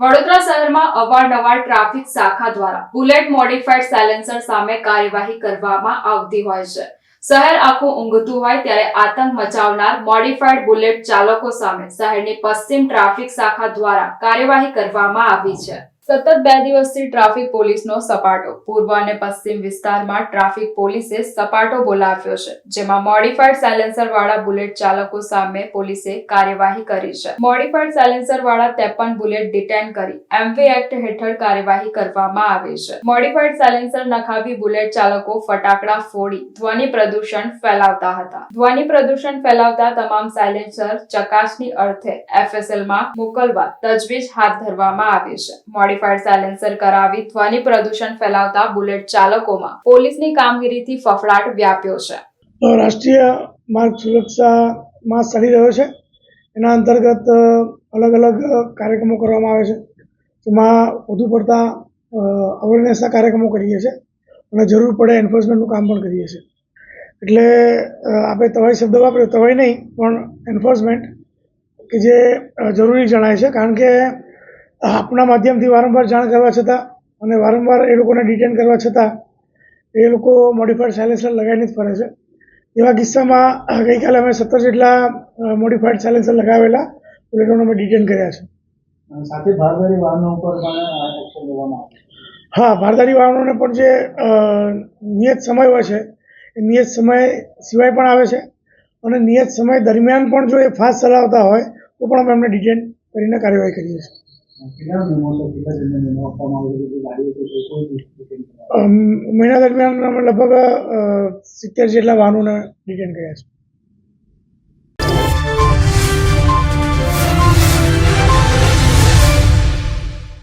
વડોદરા શહેરમાં અવારનવાર ટ્રાફિક શાખા દ્વારા બુલેટ મોડિફાઈડ સાયલેન્સર સામે કાર્યવાહી કરવામાં આવતી હોય છે. શહેર આખું ઊંઘતું હોય ત્યારે આતંક મચાવનાર મોડિફાઈડ બુલેટ ચાલકો સામે શહેરની પશ્ચિમ ટ્રાફિક શાખા દ્વારા કાર્યવાહી કરવામાં આવી છે. સતત બે દિવસથી ટ્રાફિક પોલીસનો સપાટો. પૂર્વ અને પશ્ચિમ વિસ્તારમાં ટ્રાફિક પોલીસે સપાટો બોલાવ્યો છે, જેમાં મોડિફાઈડ સાયલેન્સર વાળા બુલેટ ચાલકો સામે પોલીસે કાર્યવાહી કરી છે. મોડિફાઈડ સાયલેન્સર વાળા ત્રેપન બુલેટ ડિટેન કરી એમવી એક્ટ હેઠળ કાર્યવાહી કરવામાં આવી છે. મોડિફાઈડ સાયલેન્સર નખાવી બુલેટ ચાલકો ફટાકડા ફોડી ધ્વનિ પ્રદૂષણ ફેલાવતા હતા. ધ્વનિ પ્રદૂષણ ફેલાવતા તમામ સાયલેન્સર ચકાસણી અર્થે એફએસએલમાં મોકલવા તજવીજ હાથ ધરવામાં આવી છે. મોડિફાઈડ સાયલેન્સર કરાવી ધ્વનિ પ્રદૂષણ ફેલાવતા બુલેટ ચાલકોમાં પોલીસની કામગીરીથી ફફડાટ વ્યાપ્યો છે. રાષ્ટ્રીય માર્ગ સુરક્ષામાં ચાલી રહ્યો છે. એના અંતર્ગત અલગ અલગ કાર્યક્રમો કરવામાં આવે છે. તેમાં વધુ પડતા અવેરનેસના કાર્યક્રમો કરીએ છીએ અને જરૂર પડે એન્ફોર્સમેન્ટનું કામ પણ કરીએ છીએ. એટલે આપણે તવાઈ શબ્દ વાપર્યો, તવાઈ નહીં, પણ એન્ફોર્સમેન્ટ કે જે જરૂરી જણાય છે. કારણ કે આપણા માધ્યમથી વારંવાર જાણ કરવા છતાં અને વારંવાર એ લોકોને ડિટેન કરવા છતાં એ લોકો મોડિફાઈડ સાયલેન્સર લગાવીને જ ફરે છે. એવા કિસ્સામાં ગઈકાલે અમે સત્તર જેટલા મોડિફાઈડ સાયલેન્સર લગાવેલા બુલેટોને અમે ડિટેન કર્યા છે. સાથે ભારદારી વાહનો ઉપર પણ લેવામાં આવે હા ભારદારી વાહનોને પણ જે નિયત સમય હોય છે એ નિયત સમય સિવાય પણ આવે છે અને નિયત સમય દરમિયાન પણ જો એ ફાસ્ટ ચલાવતા હોય તો પણ અમે એમને ડિટેન કરીને કાર્યવાહી કરીએ છીએ. મહિના દરમિયાન લગભગ સિત્તેર જેટલા વાહનોને ડિટેન કર્યા છે.